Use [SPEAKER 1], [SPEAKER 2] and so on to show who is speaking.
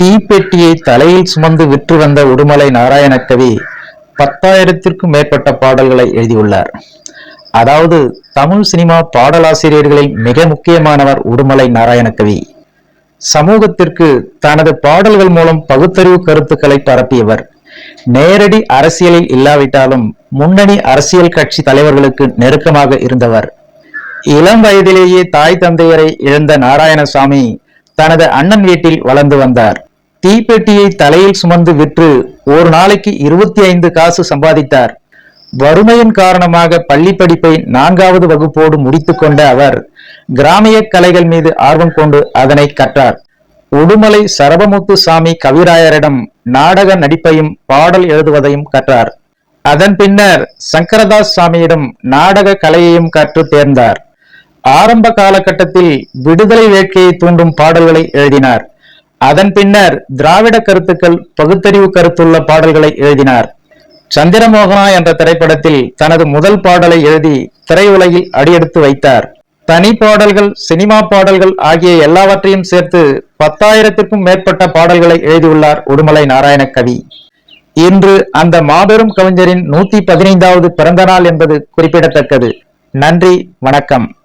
[SPEAKER 1] தீப்பெட்டியை தலையில் சுமந்து விற்று வந்த உடுமலை நாராயணக்கவி பத்தாயிரத்திற்கும் மேற்பட்ட பாடல்களை எழுதியுள்ளார். அதாவது தமிழ் சினிமா பாடலாசிரியர்களில் மிக முக்கியமானவர் உடுமலை நாராயணக்கவி. சமூகத்திற்கு தனது பாடல்கள் மூலம் பகுத்தறிவு கருத்துக்களை பரப்பியவர். நேரடி அரசியலில் இல்லாவிட்டாலும் முன்னணி அரசியல் கட்சி தலைவர்களுக்கு நெருக்கமாக இருந்தவர். இளம் வயதிலேயே தாய் தந்தையரை இழந்த நாராயணசாமி தனது அண்ணன் வீட்டில் வளர்ந்து வந்தார். தீப்பெட்டியை தலையில் சுமந்து விற்று ஒரு நாளைக்கு இருபத்தி ஐந்து காசு சம்பாதித்தார். வறுமையின் காரணமாக பள்ளி படிப்பை நான்காவது வகுப்போடு முடித்துக்கொண்ட அவர் கிராமிய கலைகள் மீது ஆர்வம் கொண்டு அதனை கற்றார். உடுமலை சரபமுத்து சாமி கவிராயரிடம் நாடக நடிப்பையும் பாடல் எழுதுவதையும் கற்றார். அதன் பின்னர் சங்கரதாஸ் சாமியிடம் நாடக கலையையும் கற்று தேர்ந்தார். ஆரம்ப காலகட்டத்தில் விடுதலை வேட்கையை தூண்டும் பாடல்களை எழுதினார். அதன் பின்னர் திராவிட கருத்துக்கள் பகுத்தறிவு கருத்துள்ள பாடல்களை எழுதினார். சந்திரமோகனா என்ற திரைப்படத்தில் தனது முதல் பாடலை எழுதி திரையுலகில் அடியெடுத்து வைத்தார். தனி பாடல்கள் சினிமா பாடல்கள் ஆகிய எல்லாவற்றையும் சேர்த்து பத்தாயிரத்திற்கும் மேற்பட்ட பாடல்களை எழுதியுள்ளார் உடுமலை நாராயண கவி இன்று அந்த மாபெரும் கவிஞரின் நூத்தி பதினைந்தாவது பிறந்த நாள் என்பது குறிப்பிடத்தக்கது. நன்றி வணக்கம்.